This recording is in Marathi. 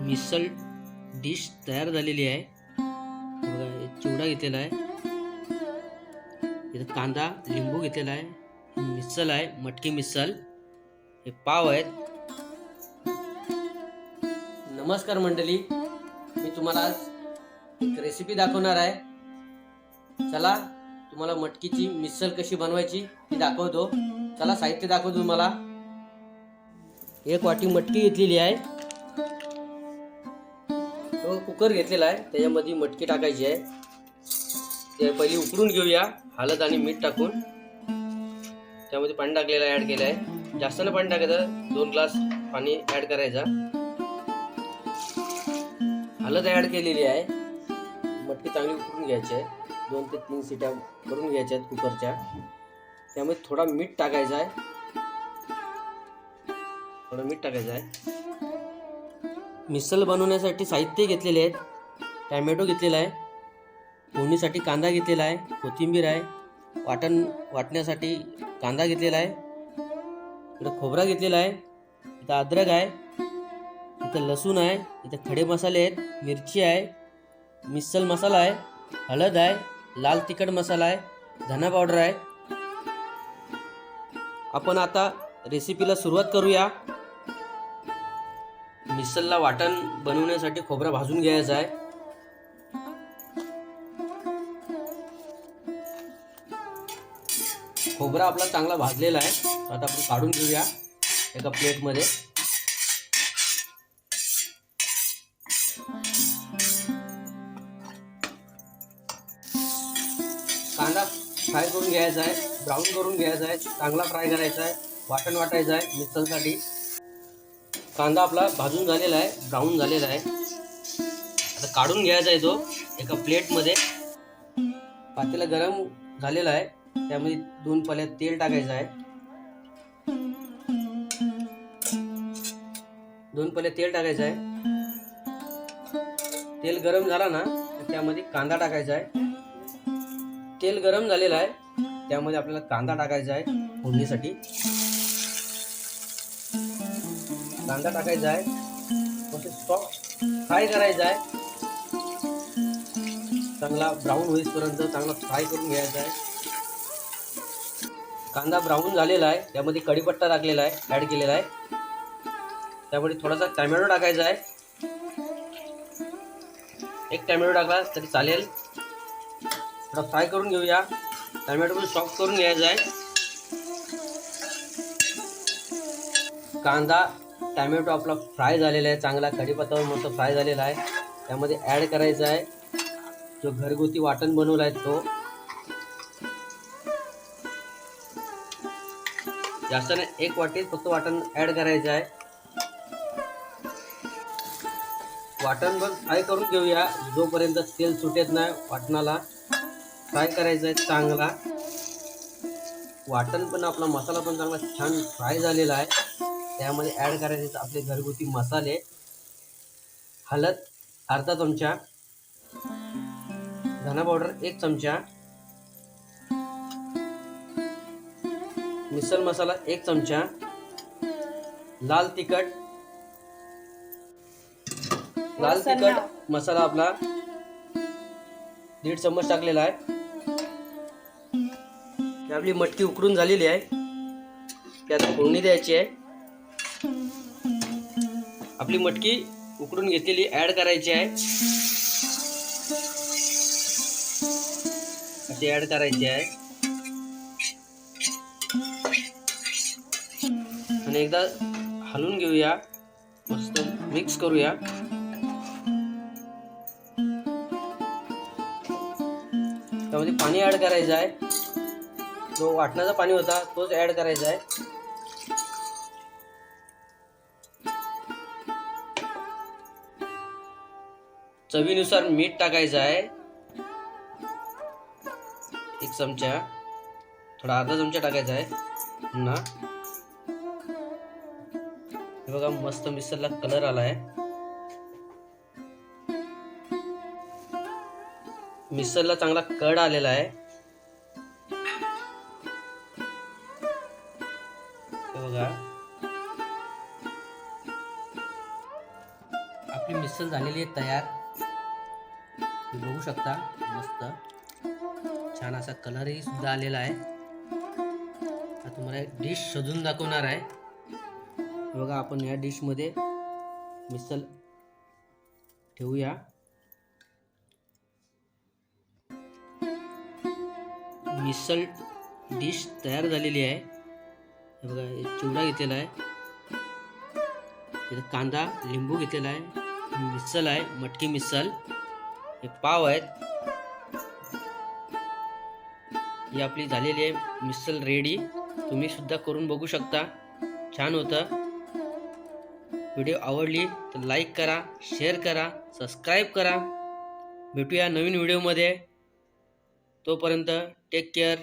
मिसल डिश तयार झालेली आहे. बघा चिवडा घेतलेला आहे. इथं कांदा लिंबू घेतलेला आहे. मिसल आहे मटकी मिसल. हे पाव आहेत. नमस्कार मंडळी. मी तुम्हाला आज एक रेसिपी दाखवणार आहे. चला तुम्हाला मटकीची मिसल कशी बनवायची ती दाखवतो. चला साहित्य दाखवतो तुम्हाला. एक वाटी मटकी घेतलेली आहे. तो कुकर घेतलेला आहे. त्याच्यामध्ये मटकी टाकायची आहे. ते पहिली उकडून घेऊया हळद आणि मीठ टाकून. त्यामध्ये पाणी टाकलेलं ॲड केलं आहे. जास्त ना पाणी टाकायचं दोन ग्लास पाणी ॲड करायचा. हळद ॲड केलेली आहे. मटकी चांगली उकडून घ्यायची आहे. दोन ते तीन सिट्या करून घ्यायच्या आहेत कुकरच्या. त्यामध्ये थोडा मीठ टाकायचा आहे. थोडं मीठ टाकायचं आहे. मिसल बनवण्यासाठी साहित्य घेतलेले आहेत. टॅमॅटो घेतलेला आहे. फोडणीसाठी कांदा घेतलेला आहे. कोथिंबीर आहे. वाटण वाटण्यासाठी कांदा घेतलेला आहे. इथं खोबरा घेतलेला आहे. इथं अद्रक आहे. इथं लसूण आहे. इथं खडे मसाले आहेत. मिरची आहे. मिसल मसाला आहे. हळद आहे. लाल तिखट मसाला आहे. धना पावडर आहे. आपण आता रेसिपीला सुरुवात करूया. मिसलला वाटण बनवण्यासाठी खोबरा भाजून घ्यायचा आहे. खोबरा आपला चांगला भाजलेला आहे. आता आपण काढून घेऊया एका प्लेटमध्ये. कांदा फ्राय करून घ्यायचा आहे ब्राऊन करून घ्यायचा आहे चांगला फ्राय करायचा आहे वाटण वाटायचं आहे मिसलसाठी कांदा आपला भाजून झालेला आहे ब्राऊन झालेला आहे. आता काढून घ्यायचा आहे तो एका प्लेटमध्ये. पातेला गरम झालेला आहे त्यामध्ये दोन पल्या तेल टाकायचं आहे. दोन पल्या तेल टाकायचं आहे. तेल गरम झाला ना त्यामध्ये कांदा टाकायचा आहे. तेल गरम झालेलं आहे त्यामध्ये आपल्याला कांदा टाकायचा आहे फोडणीसाठी. कांदा टाकायचा आहे. मग सॉफ्ट फ्राय करायचा आहे. चांगला ब्राऊन होईपर्यंत चांगला फ्राय करून घ्यायचा आहे. कांदा ब्राऊन झालेला आहे. त्यामध्ये कढीपत्ता टाकलेला आहे. ॲड केलेला आहे. त्यामध्ये थोडासा टॅमॅटो टाकायचा आहे. एक टॅमॅटो टाकला तरी चालेल. थोडा फ्राय करून घेऊया. टॅमॅटो पण सॉफ्ट करून घ्यायचा आहे. कांदा टॅमॅटो आपला फ्राय झालेला आहे चांगला कढीपत्ता मस्त फ्राय झालेला आहे. त्यामध्ये ॲड करायचा आहे. जो घरगुती वाटण बनवला आहे तो. जास्त नाही एक वाटी फक्त वाटण ॲड करायचं आहे. वाटण पण फ्राय करून घेऊया. जोपर्यंत तेल सुटेत नाही वाटणाला. फ्राय करायचं आहे चांगला. वाटण पण आपला मसाला पण चांगला छान फ्राय झालेला आहे. त्यामध्ये ॲड करायचे आपले घरगुती मसाले हळद अर्धा चमचा धना पावडर एक चमचा मिसल मसाला एक चमचा लाल तिखट लाल तिखट मसाला आपला दीड चम्मच टाकलेला आहे. आपली मटकी उकडून झालेली आहे. त्यात फोडणी द्यायची आहे. आपली मटकी उकडून घेतलेली ऍड करायची आहे. अशी ऍड करायची आहे. आणि एकदा हलवून घेऊया. मस्त मिक्स करूया. त्यामध्ये पाणी ऍड करायचं आहे. जो वाटणाचा पाणी होता तोच ऍड करायचा आहे. चवीनुसार मीठ टाकायचं आहे. एक चमचा. थोडा अर्धा चमचा टाकायचा आहे. पुन्हा. हे बघा मस्त मिसळला कलर आला आहे मिसळला चांगला कड आलेला आहे. बघा. आपली मिसळ झालेली आहे तयार. बघू शकता मस्त. छान असा कलरही सुद्धा आलेला आहे. आता तुम्हाला एक डिश शोधून दाखवणार आहे. बघा आपण या डिशमध्ये मिसल ठेवूया. मिसल डिश तयार झालेली आहे. बघा चिवडा घेतलेला आहे. कांदा लिंबू घेतलेला आहे. मिसल आहे मटकी मिसल हे पाव आहेत. ही आपली झालेली आहे मिसल रेडी. तुम्ही सुद्धा करून बघू शकता. छान होतं. व्हिडिओ आवडली तर लाईक करा शेअर करा सबस्क्राईब करा. भेटूया नवीन व्हिडिओमध्ये. तोपर्यंत टेक केअर